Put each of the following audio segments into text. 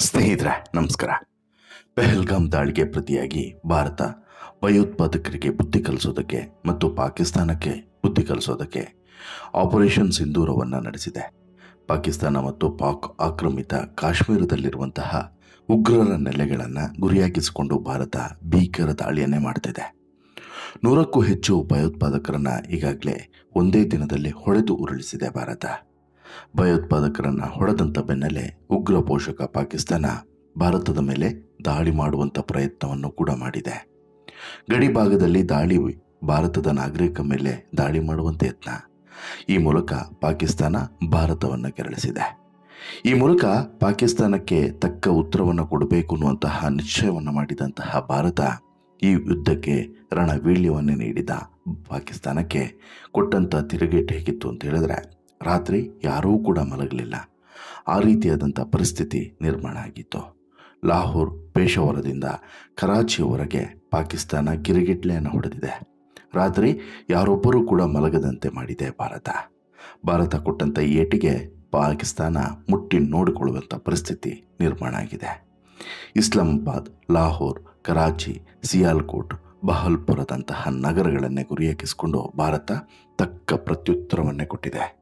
ಸ್ನೇಹಿತರೆ, ನಮಸ್ಕಾರ. ಪೆಹಲ್ಗಾಮ್ ದಾಳಿಗೆ ಪ್ರತಿಯಾಗಿ ಭಾರತ ಭಯೋತ್ಪಾದಕರಿಗೆ ಬುದ್ಧಿ ಕಲಿಸೋದಕ್ಕೆ ಮತ್ತು ಪಾಕಿಸ್ತಾನಕ್ಕೆ ಬುದ್ಧಿ ಕಲಿಸೋದಕ್ಕೆ ಆಪರೇಷನ್ ಸಿಂಧೂರವನ್ನು ನಡೆಸಿದೆ. ಪಾಕಿಸ್ತಾನ ಮತ್ತು ಪಾಕ್ ಆಕ್ರಮಿತ ಕಾಶ್ಮೀರದಲ್ಲಿರುವಂತಹ ಉಗ್ರರ ನೆಲೆಗಳನ್ನು ಗುರಿಯಾಗಿಸಿಕೊಂಡು ಭಾರತ ಭೀಕರ ದಾಳಿಯನ್ನೇ ಮಾಡ್ತಿದೆ. ನೂರಕ್ಕೂ ಹೆಚ್ಚು ಭಯೋತ್ಪಾದಕರನ್ನು ಈಗಾಗಲೇ ಒಂದೇ ದಿನದಲ್ಲಿ ಹೊಡೆದು ಉರುಳಿಸಿದೆ ಭಾರತ. ಭಯೋತ್ಪಾದಕರನ್ನ ಹೊಡೆದಂಥ ಬೆನ್ನಲ್ಲೇ ಉಗ್ರ ಪೋಷಕ ಪಾಕಿಸ್ತಾನ ಭಾರತದ ಮೇಲೆ ದಾಳಿ ಮಾಡುವಂಥ ಪ್ರಯತ್ನವನ್ನು ಕೂಡ ಮಾಡಿದೆ. ಗಡಿ ಭಾಗದಲ್ಲಿ ದಾಳಿ ಭಾರತದ ನಾಗರಿಕ ಮೇಲೆ ದಾಳಿ ಮಾಡುವಂಥ ಯತ್ನ ಈ ಮೂಲಕ ಪಾಕಿಸ್ತಾನ ಭಾರತವನ್ನು ಕೆರಳಿಸಿದೆ. ಈ ಮೂಲಕ ಪಾಕಿಸ್ತಾನಕ್ಕೆ ತಕ್ಕ ಉತ್ತರವನ್ನು ಕೊಡಬೇಕು ಅನ್ನುವಂತಹ ನಿಶ್ಚಯವನ್ನು ಮಾಡಿದಂತಹ ಭಾರತ ಈ ಯುದ್ಧಕ್ಕೆ ರಣವೀಳ್ಯವನ್ನು ನೀಡಿದ ಪಾಕಿಸ್ತಾನಕ್ಕೆ ಕೊಟ್ಟಂತ ತಿರುಗೇಟು ಹೇಗಿತ್ತು ಅಂತ ಹೇಳಿದ್ರೆ ರಾತ್ರಿ ಯಾರೂ ಕೂಡ ಮಲಗಲಿಲ್ಲ. ಆ ರೀತಿಯಾದಂಥ ಪರಿಸ್ಥಿತಿ ನಿರ್ಮಾಣ ಆಗಿತ್ತು. ಲಾಹೋರ್ ಪೇಶಾವರದಿಂದ ಕರಾಚಿಯವರೆಗೆ ಪಾಕಿಸ್ತಾನ ಗಿರಿಗಿಟ್ಲೆಯನ್ನು ಹೊಡೆದಿದೆ. ರಾತ್ರಿ ಯಾರೊಬ್ಬರೂ ಕೂಡ ಮಲಗದಂತೆ ಮಾಡಿದೆ ಭಾರತ. ಭಾರತ ಕೊಟ್ಟಂಥ ಏಟಿಗೆ ಪಾಕಿಸ್ತಾನ ಮುಟ್ಟಿ ನೋಡಿಕೊಳ್ಳುವಂಥ ಪರಿಸ್ಥಿತಿ ನಿರ್ಮಾಣ ಆಗಿದೆ. ಇಸ್ಲಾಮಾಬಾದ್, ಲಾಹೋರ್, ಕರಾಚಿ, ಸಿಯಾಲ್ಕೋಟ್, ಬಹಲ್ಪುರದಂತಹ ನಗರಗಳನ್ನೇ ಗುರಿಯಾಗಿಸಿಕೊಂಡು ಭಾರತ ತಕ್ಕ ಪ್ರತ್ಯುತ್ತರವನ್ನೇ ಕೊಟ್ಟಿದೆ.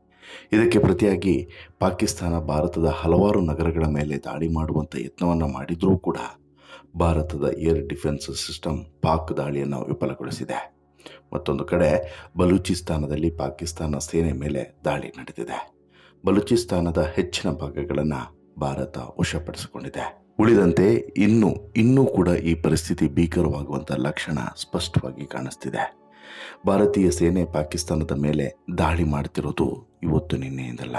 ಇದಕ್ಕೆ ಪ್ರತಿಯಾಗಿ ಪಾಕಿಸ್ತಾನ, ಭಾರತದ ಹಲವಾರು ನಗರಗಳ ಮೇಲೆ ದಾಳಿ ಮಾಡುವಂಥ ಯತ್ನವನ್ನು ಮಾಡಿದರೂ ಕೂಡ ಭಾರತದ ಏರ್ ಡಿಫೆನ್ಸ್ ಸಿಸ್ಟಮ್ ಪಾಕ್ ದಾಳಿಯನ್ನು ವಿಫಲಗೊಳಿಸಿದೆ. ಮತ್ತೊಂದು ಕಡೆ ಬಲೂಚಿಸ್ತಾನದಲ್ಲಿ ಪಾಕಿಸ್ತಾನ ಸೇನೆ ಮೇಲೆ ದಾಳಿ ನಡೆದಿದೆ. ಬಲೂಚಿಸ್ತಾನದ ಹೆಚ್ಚಿನ ಭಾಗಗಳನ್ನು ಭಾರತ ವಶಪಡಿಸಿಕೊಂಡಿದೆ. ಉಳಿದಂತೆ ಇನ್ನು, ಇನ್ನೂ ಕೂಡ ಈ ಪರಿಸ್ಥಿತಿ ಭೀಕರವಾಗುವಂಥ ಲಕ್ಷಣ ಸ್ಪಷ್ಟವಾಗಿ ಕಾಣಿಸ್ತಿದೆ. ಭಾರತೀಯ ಸೇನೆ ಪಾಕಿಸ್ತಾನದ ಮೇಲೆ ದಾಳಿ ಮಾಡ್ತಿರೋದು ಇವತ್ತು ನಿನ್ನೆಯಿಂದಲ್ಲ.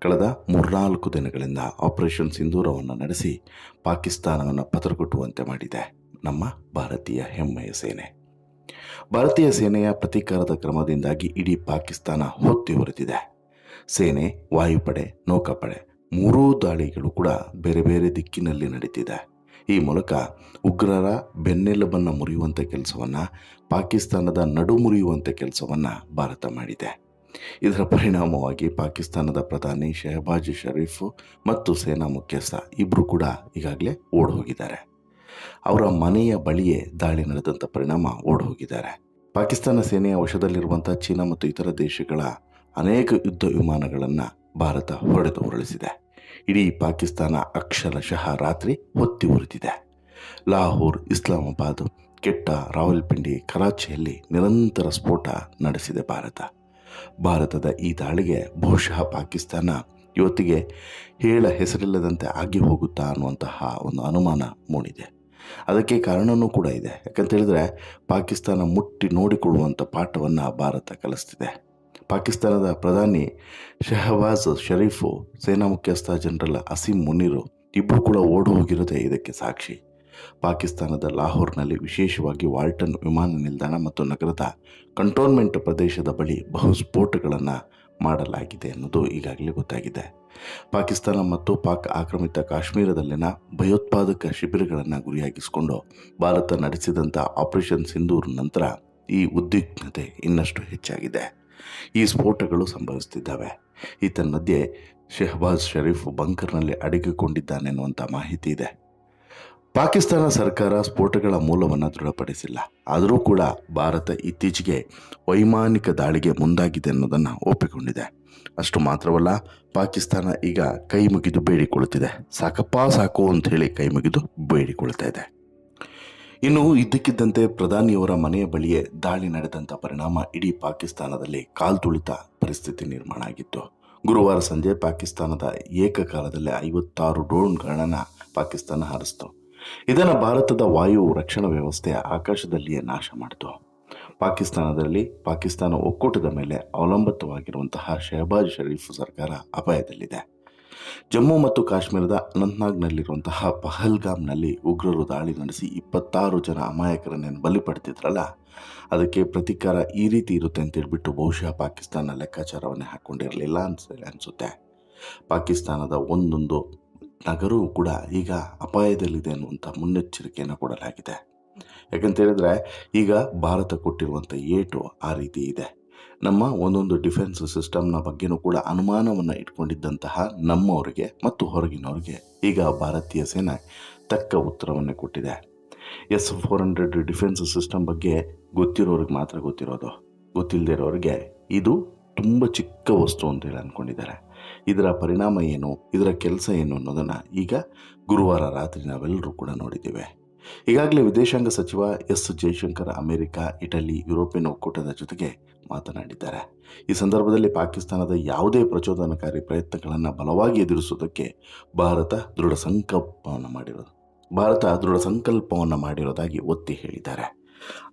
ಕಳೆದ ಮೂರ್ನಾಲ್ಕು ದಿನಗಳಿಂದ ಆಪರೇಷನ್ ಸಿಂಧೂರವನ್ನು ನಡೆಸಿ ಪಾಕಿಸ್ತಾನವನ್ನು ಪತರಗೊಟ್ಟುವಂತೆ ಮಾಡಿದೆ ನಮ್ಮ ಭಾರತೀಯ ಹೆಮ್ಮೆಯ ಸೇನೆ. ಭಾರತೀಯ ಸೇನೆಯ ಪ್ರತೀಕಾರದ ಕ್ರಮದಿಂದಾಗಿ ಇಡೀ ಪಾಕಿಸ್ತಾನ ಹೊತ್ತಿ ಹೊರತಿದೆ ಸೇನೆ, ವಾಯುಪಡೆ, ನೌಕಾಪಡೆ, ಮೂರೂ ದಾಳಿಗಳು ಕೂಡ ಬೇರೆ ಬೇರೆ ದಿಕ್ಕಿನಲ್ಲಿ ನಡೀತಿದೆ. ಈ ಮೂಲಕ ಉಗ್ರರ ಬೆನ್ನೆಲುಬನ್ನು ಮುರಿಯುವಂಥ ಕೆಲಸವನ್ನು, ಪಾಕಿಸ್ತಾನದ ನಡು ಮುರಿಯುವಂಥ ಕೆಲಸವನ್ನು ಭಾರತ ಮಾಡಿದೆ. ಇದರ ಪರಿಣಾಮವಾಗಿ ಪಾಕಿಸ್ತಾನದ ಪ್ರಧಾನಿ ಶೆಹಬಾಜ್ ಷರೀಫ್ ಮತ್ತು ಸೇನಾ ಮುಖ್ಯಸ್ಥ ಇಬ್ಬರು ಕೂಡ ಈಗಾಗಲೇ ಓಡಿ ಹೋಗಿದ್ದಾರೆ ಅವರ ಮನೆಯ ಬಳಿಯೇ ದಾಳಿ ನಡೆದಂಥ ಪರಿಣಾಮ ಓಡ್ ಹೋಗಿದ್ದಾರೆ ಪಾಕಿಸ್ತಾನ ಸೇನೆಯ ವಶದಲ್ಲಿರುವಂಥ ಚೀನಾ ಮತ್ತು ಇತರ ದೇಶಗಳ ಅನೇಕ ಯುದ್ಧ ವಿಮಾನಗಳನ್ನು ಭಾರತ ಹೊಡೆದು ಉರುಳಿಸಿದೆ. ಇಡೀ ಪಾಕಿಸ್ತಾನ ಅಕ್ಷರಶಃ ರಾತ್ರಿ ಹೊತ್ತಿ ಉರಿದಿದೆ. ಲಾಹೋರ್ ಇಸ್ಲಾಮಾಬಾದ್ ಕೆಟ್ಟ ರಾವಲ್ಪಿಂಡಿ ಕರಾಚಿಯಲ್ಲಿ ನಿರಂತರ ಸ್ಫೋಟ ನಡೆಸಿದೆ ಭಾರತ. ಭಾರತದ ಈ ದಾಳಿಗೆ ಬಹುಶಃ ಪಾಕಿಸ್ತಾನ ಇವತ್ತಿಗೆ ಹೇಳ ಹೆಸರಿಲ್ಲದಂತೆ ಆಗಿ ಹೋಗುತ್ತಾ ಅನ್ನುವಂತಹ ಒಂದು ಅನುಮಾನ ಮೂಡಿದೆ. ಅದಕ್ಕೆ ಕಾರಣವೂ ಕೂಡ ಇದೆ. ಯಾಕಂತ ಹೇಳಿದ್ರೆ ಪಾಕಿಸ್ತಾನ ಮುಟ್ಟಿ ನೋಡಿಕೊಳ್ಳುವಂಥ ಪಾಠವನ್ನು ಭಾರತ ಕಲಿಸ್ತಿದೆ. ಪಾಕಿಸ್ತಾನದ ಪ್ರಧಾನಿ ಶಹಬಾಜ್ ಷರೀಫ್ ಸೇನಾ ಮುಖ್ಯಸ್ಥ ಜನರಲ್ ಅಸೀಂ ಮುನೀರು ಇಬ್ಬರು ಕೂಡ ಓಡು ಹೋಗಿರೋದೇ ಇದಕ್ಕೆ ಸಾಕ್ಷಿ. ಪಾಕಿಸ್ತಾನದ ಲಾಹೋರ್ನಲ್ಲಿ ವಿಶೇಷವಾಗಿ ವಾಲ್ಟನ್ ವಿಮಾನ ನಿಲ್ದಾಣ ಮತ್ತು ನಗರದ ಕಂಟೋನ್ಮೆಂಟ್ ಪ್ರದೇಶದ ಬಳಿ ಬಹು ಸ್ಫೋಟಗಳನ್ನು ಮಾಡಲಾಗಿದೆ ಅನ್ನೋದು ಈಗಾಗಲೇ ಗೊತ್ತಾಗಿದೆ. ಪಾಕಿಸ್ತಾನ ಮತ್ತು ಪಾಕ್ ಆಕ್ರಮಿತ ಕಾಶ್ಮೀರದಲ್ಲಿನ ಭಯೋತ್ಪಾದಕ ಶಿಬಿರಗಳನ್ನು ಗುರಿಯಾಗಿಸಿಕೊಂಡು ಭಾರತ ನಡೆಸಿದಂಥ ಆಪರೇಷನ್ ಸಿಂಧೂರ್ ನಂತರ ಈ ಉದ್ವಿಗ್ನತೆ ಇನ್ನಷ್ಟು ಹೆಚ್ಚಾಗಿದೆ. ಈ ಸ್ಫೋಟಗಳು ಸಂಭವಿಸುತ್ತಿದ್ದಾವೆ ಈತನ್ಮಧ್ಯೆ ಶೆಹಬಾಜ್ ಶರೀಫ್ ಬಂಕರ್ನಲ್ಲಿ ಅಡಗಿಕೊಂಡಿದ್ದಾನೆ ಅನ್ನುವಂಥ ಮಾಹಿತಿ ಇದೆ. ಪಾಕಿಸ್ತಾನ ಸರ್ಕಾರ ಸ್ಫೋಟಗಳ ಮೂಲವನ್ನು ದೃಢಪಡಿಸಿಲ್ಲ. ಆದರೂ ಕೂಡ ಭಾರತ ಇತ್ತೀಚೆಗೆ ವೈಮಾನಿಕ ದಾಳಿಗೆ ಮುಂದಾಗಿದೆ ಅನ್ನೋದನ್ನು ಒಪ್ಪಿಕೊಂಡಿದೆ. ಅಷ್ಟು ಮಾತ್ರವಲ್ಲ, ಪಾಕಿಸ್ತಾನ ಈಗ ಕೈ ಮುಗಿದು ಬೇಡಿಕೊಳ್ಳುತ್ತಿದೆ. ಸಾಕಪ್ಪ ಸಾಕು ಅಂತ ಹೇಳಿ ಕೈ ಮುಗಿದು ಬೇಡಿಕೊಳ್ತಾ ಇದೆ. ಇನ್ನು ಇದ್ದಕ್ಕಿದ್ದಂತೆ ಪ್ರಧಾನಿಯವರ ಮನೆಯ ಬಳಿಯೇ ದಾಳಿ ನಡೆದಂಥ ಪರಿಣಾಮ ಇಡೀ ಪಾಕಿಸ್ತಾನದಲ್ಲಿ ಕಾಲ್ತುಳಿತ ಪರಿಸ್ಥಿತಿ ನಿರ್ಮಾಣ ಆಗಿತ್ತು. ಗುರುವಾರ ಸಂಜೆ ಪಾಕಿಸ್ತಾನದ ಏಕಕಾಲದಲ್ಲಿ ಐವತ್ತಾರು ಡ್ರೋನ್ಗಳನ್ನು ಪಾಕಿಸ್ತಾನ ಹಾರಿಸಿತು. ಇದನ್ನು ಭಾರತದ ವಾಯು ರಕ್ಷಣಾ ವ್ಯವಸ್ಥೆ ಆಕಾಶದಲ್ಲಿಯೇ ನಾಶ ಮಾಡಿತು. ಪಾಕಿಸ್ತಾನದಲ್ಲಿ ಪಾಕಿಸ್ತಾನ ಒಕ್ಕೂಟದ ಮೇಲೆ ಅವಲಂಬಿತವಾಗಿರುವಂತಹ ಶಹಬಾಜ್ ಶರೀಫ್ ಸರ್ಕಾರ ಅಪಾಯದಲ್ಲಿದೆ. ಜಮ್ಮು ಮತ್ತು ಕಾಶ್ಮೀರದ ಅನಂತ್ನಾಗ್ನಲ್ಲಿರುವಂತಹ ಪಹಲ್ಗಾಮ್ನಲ್ಲಿ ಉಗ್ರರು ದಾಳಿ ನಡೆಸಿ ಇಪ್ಪತ್ತಾರು ಜನ ಅಮಾಯಕರನ್ನೇನು ಬಲಿ ಪಡ್ತಿದ್ರಲ್ಲ ಅದಕ್ಕೆ ಪ್ರತೀಕಾರ ಈ ರೀತಿ ಇರುತ್ತೆ ಅಂತೇಳ್ಬಿಟ್ಟು ಬಹುಶಃ ಪಾಕಿಸ್ತಾನ ಲೆಕ್ಕಾಚಾರವನ್ನೇ ಹಾಕ್ಕೊಂಡಿರಲಿಲ್ಲ ಅನ್ಸ, ಅನಿಸುತ್ತೆ. ಪಾಕಿಸ್ತಾನದ ಒಂದೊಂದು ನಗರವೂ ಕೂಡ ಈಗ ಅಪಾಯದಲ್ಲಿದೆ ಅನ್ನುವಂಥ ಮುನ್ನೆಚ್ಚರಿಕೆಯನ್ನು ಕೊಡಲಾಗಿದೆ. ಯಾಕಂತ ಹೇಳಿದ್ರೆ ಈಗ ಭಾರತ ಕೊಟ್ಟಿರುವಂಥ ಏಟು ಆ ರೀತಿ ಇದೆ. ನಮ್ಮ ಒಂದೊಂದು ಡಿಫೆನ್ಸ್ ಸಿಸ್ಟಮ್ನ ಬಗ್ಗೆನೂ ಕೂಡ ಅನುಮಾನವನ್ನು ಇಟ್ಕೊಂಡಿದ್ದಂತಹ ನಮ್ಮವರಿಗೆ ಮತ್ತು ಹೊರಗಿನವರಿಗೆ ಈಗ ಭಾರತೀಯ ಸೇನೆ ತಕ್ಕ ಉತ್ತರವನ್ನು ಕೊಟ್ಟಿದೆ. S four hundred defence system ಬಗ್ಗೆ ಗೊತ್ತಿರೋರಿಗೆ ಮಾತ್ರ ಗೊತ್ತಿರೋದು. ಗೊತ್ತಿಲ್ಲದೆ ಇರೋರಿಗೆ ಇದು ತುಂಬ ಚಿಕ್ಕ ವಸ್ತು ಅಂತೇಳಿ ಅಂದ್ಕೊಂಡಿದ್ದಾರೆ ಇದರ ಪರಿಣಾಮ ಏನು? ಇದರ ಕೆಲಸ ಏನು ಅನ್ನೋದನ್ನು ಈಗ ಗುರುವಾರ ರಾತ್ರಿ ನಾವೆಲ್ಲರೂ ಕೂಡ ನೋಡಿದ್ದೇವೆ. ಈಗಾಗಲೇ ವಿದೇಶಾಂಗ ಸಚಿವ S Jaishankar America, Italy, European ಒಕ್ಕೂಟದ ಜೊತೆಗೆ ಮಾತನಾಡಿದ್ದಾರೆ. ಈ ಸಂದರ್ಭದಲ್ಲಿ ಪಾಕಿಸ್ತಾನದ ಯಾವುದೇ ಪ್ರಚೋದನಕಾರಿ ಪ್ರಯತ್ನಗಳನ್ನು ಬಲವಾಗಿ ಎದುರಿಸುವುದಕ್ಕೆ ಭಾರತ ದೃಢ ಸಂಕಲ್ಪವನ್ನು ಮಾಡಿರೋದು. ಭಾರತ ದೃಢ ಸಂಕಲ್ಪವನ್ನು ಮಾಡಿರೋದಾಗಿ ಒತ್ತಿ ಹೇಳಿದ್ದಾರೆ.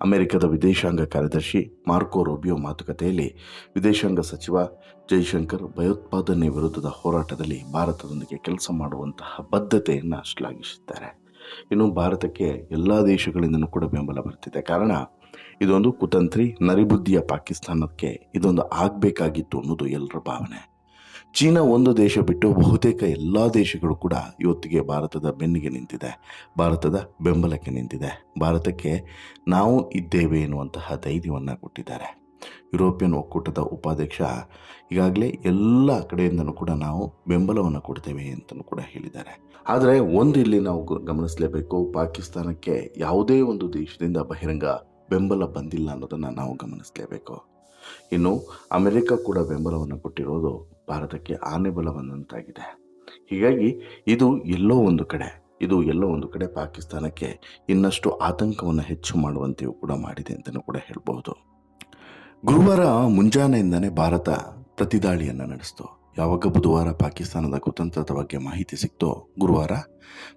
ಅಮೆರಿಕದ ವಿದೇಶಾಂಗ ಕಾರ್ಯದರ್ಶಿ ಮಾರ್ಕೋ ರೋಬಿಯೋ ಮಾತುಕತೆಯಲ್ಲಿ ವಿದೇಶಾಂಗ ಸಚಿವ ಜೈಶಂಕರ್ ಭಯೋತ್ಪಾದನೆ ವಿರುದ್ಧದ ಹೋರಾಟದಲ್ಲಿ ಭಾರತದೊಂದಿಗೆ ಕೆಲಸ ಮಾಡುವಂತಹ ಬದ್ಧತೆಯನ್ನು ಶ್ಲಾಘಿಸಿದ್ದಾರೆ. ಇನ್ನು ಭಾರತಕ್ಕೆ ಎಲ್ಲ ದೇಶಗಳಿಂದಲೂ ಕೂಡ ಬೆಂಬಲ ಬರ್ತಿದೆ. ಕಾರಣ, ಇದೊಂದು ಕುತಂತ್ರಿ, ನರಿಬುದ್ಧಿಯ ಪಾಕಿಸ್ತಾನಕ್ಕೆ ಇದೊಂದು ಆಗಬೇಕಾಗಿತ್ತು ಅನ್ನೋದು ಎಲ್ಲರ ಭಾವನೆ. ಚೀನಾ ಒಂದು ದೇಶ ಬಿಟ್ಟು ಬಹುತೇಕ ಎಲ್ಲ ದೇಶಗಳು ಕೂಡ ಇವತ್ತಿಗೆ ಭಾರತದ ಬೆನ್ನಿಗೆ ನಿಂತಿದೆ. ಭಾರತದ ಬೆಂಬಲಕ್ಕೆ ನಿಂತಿದೆ. ಭಾರತಕ್ಕೆ ನಾವು ಇದ್ದೇವೆ ಎನ್ನುವಂತಹ ಧೈರ್ಯವನ್ನು ಕೊಟ್ಟಿದ್ದಾರೆ. ಯುರೋಪಿಯನ್ ಒಕ್ಕೂಟದ ಉಪಾಧ್ಯಕ್ಷ. ಈಗಾಗಲೇ ಎಲ್ಲ ಕಡೆಯಿಂದನೂ ಕೂಡ ನಾವು ಬೆಂಬಲವನ್ನು ಕೊಡ್ತೇವೆ ಅಂತಲೂ ಕೂಡ ಹೇಳಿದ್ದಾರೆ. ಆದರೆ ಒಂದು ಇಲ್ಲಿ ನಾವು ಗಮನಿಸಲೇಬೇಕು, ಪಾಕಿಸ್ತಾನಕ್ಕೆ ಯಾವುದೇ ಒಂದು ದೇಶದಿಂದ ಬಹಿರಂಗ ಬೆಂಬಲ ಬಂದಿಲ್ಲ ಅನ್ನೋದನ್ನು ನಾವು ಗಮನಿಸಲೇಬೇಕು. ಇನ್ನು ಅಮೆರಿಕ ಕೂಡ ಬೆಂಬಲವನ್ನು ಕೊಟ್ಟಿರೋದು ಭಾರತಕ್ಕೆ ಆನೆ ಬಲ ಬಂದಂತಾಗಿದೆ ಹೀಗಾಗಿ ಇದು ಎಲ್ಲೋ ಒಂದು ಕಡೆ, ಇದು ಎಲ್ಲೋ ಒಂದು ಕಡೆ ಪಾಕಿಸ್ತಾನಕ್ಕೆ ಇನ್ನಷ್ಟು ಆತಂಕವನ್ನು ಹೆಚ್ಚು ಮಾಡುವಂತೆಯೂ ಕೂಡ ಮಾಡಿದೆ ಅಂತಲೂ ಕೂಡ ಹೇಳ್ಬಹುದು. ಗುರುವಾರ ಮುಂಜಾನೆಯಿಂದನೇ ಭಾರತ ಪ್ರತಿದಾಳಿಯನ್ನು ನಡೆಸಿತು. ಯಾವಾಗ ಬುಧವಾರ ಪಾಕಿಸ್ತಾನದ ಕುತಂತ್ರದ ಬಗ್ಗೆ ಮಾಹಿತಿ ಸಿಕ್ತೋ ಗುರುವಾರ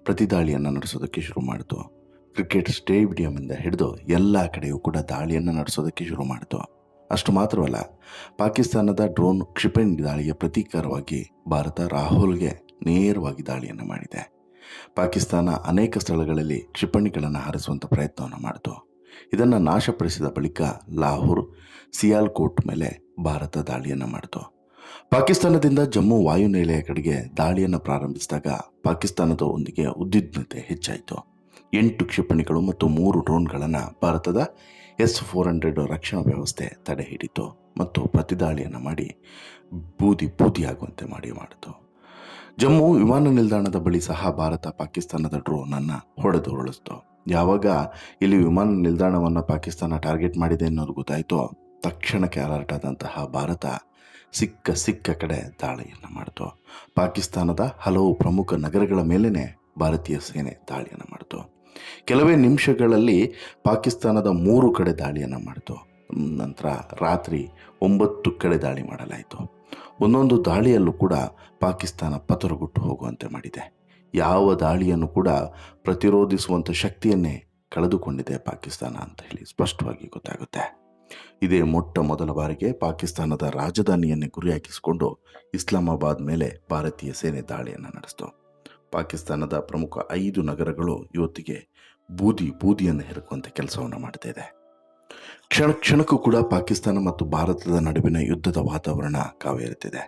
ಪ್ರತಿದಾಳಿಯನ್ನು ನಡೆಸೋದಕ್ಕೆ ಶುರು ಮಾಡಿತು. ಕ್ರಿಕೆಟ್ ಸ್ಟೇಡಿಯಂನಿಂದ ಹಿಡಿದು ಎಲ್ಲ ಕಡೆಯೂ ಕೂಡ ದಾಳಿಯನ್ನು ನಡೆಸೋದಕ್ಕೆ ಶುರು ಮಾಡಿತು. ಅಷ್ಟು ಮಾತ್ರವಲ್ಲ, ಪಾಕಿಸ್ತಾನದ ಡ್ರೋನ್ ಕ್ಷಿಪಣಿ ದಾಳಿಯ ಪ್ರತೀಕಾರವಾಗಿ ಭಾರತ ರಾಹುಲ್ಗೆ ನೇರವಾಗಿ ದಾಳಿಯನ್ನು ಮಾಡಿದೆ. ಪಾಕಿಸ್ತಾನ ಅನೇಕ ಸ್ಥಳಗಳಲ್ಲಿ ಕ್ಷಿಪಣಿಗಳನ್ನು ಹಾರಿಸುವಂಥ ಪ್ರಯತ್ನವನ್ನು ಮಾಡಿತು. ಇದನ್ನು ನಾಶಪಡಿಸಿದ ಬಳಿಕ ಲಾಹೋರ್ ಸಿಯಾಲ್ಕೋಟ್ ಮೇಲೆ ಭಾರತ ದಾಳಿಯನ್ನು ಮಾಡಿತು. ಪಾಕಿಸ್ತಾನದಿಂದ ಜಮ್ಮು ವಾಯುನೆಲೆಯ ಕಡೆಗೆ ದಾಳಿಯನ್ನು ಪ್ರಾರಂಭಿಸಿದಾಗ ಪಾಕಿಸ್ತಾನದ ಒಂದಿಗೆ ಉದ್ವಿಗ್ನತೆ ಹೆಚ್ಚಾಯಿತು. ಎಂಟು ಕ್ಷಿಪಣಿಗಳು ಮತ್ತು ಮೂರು ಡ್ರೋನ್ಗಳನ್ನು ಭಾರತದ ಎಸ್ ಫೋರ್ ಹಂಡ್ರೆಡ್ ರಕ್ಷಣಾ ವ್ಯವಸ್ಥೆ ತಡೆ ಹಿಡಿತು ಮತ್ತು ಪ್ರತಿದಾಳಿಯನ್ನು ಮಾಡಿ ಬೂದಿ ಬೂದಿಯಾಗುವಂತೆ ಮಾಡಿ ಮಾಡಿತು. ಜಮ್ಮು ವಿಮಾನ ನಿಲ್ದಾಣದ ಬಳಿ ಸಹ ಭಾರತ ಪಾಕಿಸ್ತಾನದ ಡ್ರೋನನ್ನು ಹೊಡೆದು ಉರುಳಿಸ್ತು ಯಾವಾಗ ಇಲ್ಲಿ ವಿಮಾನ ನಿಲ್ದಾಣವನ್ನು ಪಾಕಿಸ್ತಾನ ಟಾರ್ಗೆಟ್ ಮಾಡಿದೆ ಅನ್ನೋದು ಗೊತ್ತಾಯಿತೋ ತಕ್ಷಣಕ್ಕೆ ಅಲರ್ಟ್ ಆದಂತಹ ಭಾರತ ಸಿಕ್ಕ ಸಿಕ್ಕ ಕಡೆ ದಾಳಿಯನ್ನು ಮಾಡಿತು. ಪಾಕಿಸ್ತಾನದ ಹಲವು ಪ್ರಮುಖ ನಗರಗಳ ಮೇಲೇ ಭಾರತೀಯ ಸೇನೆ ದಾಳಿಯನ್ನು ಮಾಡಿತು. ಕೆಲವೇ ನಿಮಿಷಗಳಲ್ಲಿ ಪಾಕಿಸ್ತಾನದ ಮೂರು ಕಡೆ ದಾಳಿಯನ್ನು ಮಾಡಿತು. ನಂತರ ರಾತ್ರಿ ಒಂಬತ್ತು ಕಡೆ ದಾಳಿ ಮಾಡಲಾಯಿತು. ಒಂದೊಂದು ದಾಳಿಯಲ್ಲೂ ಕೂಡ ಪಾಕಿಸ್ತಾನ ಪತರುಗುಟ್ಟು ಹೋಗುವಂತೆ ಮಾಡಿದೆ. ಯಾವ ದಾಳಿಯನ್ನು ಕೂಡ ಪ್ರತಿರೋಧಿಸುವಂಥ ಶಕ್ತಿಯನ್ನೇ ಕಳೆದುಕೊಂಡಿದೆ ಪಾಕಿಸ್ತಾನ ಅಂತ ಹೇಳಿ ಸ್ಪಷ್ಟವಾಗಿ ಗೊತ್ತಾಗುತ್ತೆ. ಇದೇ ಮೊಟ್ಟ ಮೊದಲ ಬಾರಿಗೆ ಪಾಕಿಸ್ತಾನದ ರಾಜಧಾನಿಯನ್ನೇ ಗುರಿಯಾಗಿಸಿಕೊಂಡು ಇಸ್ಲಾಮಾಬಾದ್ ಮೇಲೆ ಭಾರತೀಯ ಸೇನೆ ದಾಳಿಯನ್ನು ನಡೆಸಿತು. ಪಾಕಿಸ್ತಾನದ ಪ್ರಮುಖ ಐದು ನಗರಗಳು ಇವತ್ತಿಗೆ ಬೂದಿ ಬೂದಿಯನ್ನು ಹೆರುಕುವಂಥ ಕೆಲಸವನ್ನು ಮಾಡುತ್ತಿದೆ ಕ್ಷಣ ಕ್ಷಣಕ್ಕೂ ಕೂಡ ಪಾಕಿಸ್ತಾನ ಮತ್ತು ಭಾರತದ ನಡುವಿನ ಯುದ್ಧದ ವಾತಾವರಣ ಕಾವೇರುತ್ತಿದೆ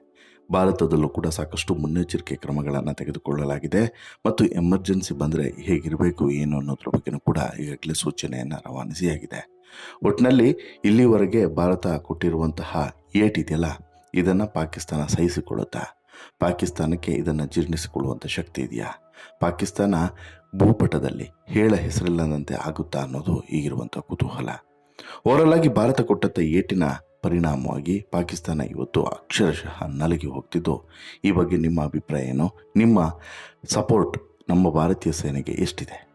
ಭಾರತದಲ್ಲೂ ಕೂಡ ಸಾಕಷ್ಟು ಮುನ್ನೆಚ್ಚರಿಕೆ ಕ್ರಮಗಳನ್ನು ತೆಗೆದುಕೊಳ್ಳಲಾಗಿದೆ ಮತ್ತು ಎಮರ್ಜೆನ್ಸಿ ಬಂದರೆ ಹೇಗಿರಬೇಕು, ಏನು ಅನ್ನೋದ್ರ ಬಗ್ಗೆನೂ ಕೂಡ ಈಗಾಗಲೇ ಸೂಚನೆಯನ್ನು ರವಾನಿಸಿಯಾಗಿದೆ. ಒಟ್ಟಿನಲ್ಲಿ ಇಲ್ಲಿವರೆಗೆ ಭಾರತ ಕೊಟ್ಟಿರುವಂತಹ ಏಟಿದೆಯಲ್ಲ ಇದನ್ನು ಪಾಕಿಸ್ತಾನ ಸಹಿಸಿಕೊಳ್ಳುತ್ತಾ? ಪಾಕಿಸ್ತಾನಕ್ಕೆ ಇದನ್ನು ಜೀರ್ಣಿಸಿಕೊಳ್ಳುವಂಥ ಶಕ್ತಿ ಇದೆಯಾ? ಪಾಕಿಸ್ತಾನ ಭೂಪಟದಲ್ಲಿ ಹೇಳ ಹೆಸರಿಲ್ಲದಂತೆ ಆಗುತ್ತಾ ಅನ್ನೋದು ಈಗಿರುವಂಥ ಕುತೂಹಲ. ಓರಲಾಗಿ ಭಾರತ ಕೊಟ್ಟಂಥ ಏಟಿನ ಪರಿಣಾಮವಾಗಿ ಪಾಕಿಸ್ತಾನ ಇವತ್ತು ಅಕ್ಷರಶಃ ನಲಗಿ ಹೋಗ್ತಿದ್ದು. ಈ ಬಗ್ಗೆ ನಿಮ್ಮ ಅಭಿಪ್ರಾಯ ಏನು? ನಿಮ್ಮ ಸಪೋರ್ಟ್ ನಮ್ಮ ಭಾರತೀಯ ಸೇನೆಗೆ ಎಷ್ಟಿದೆ?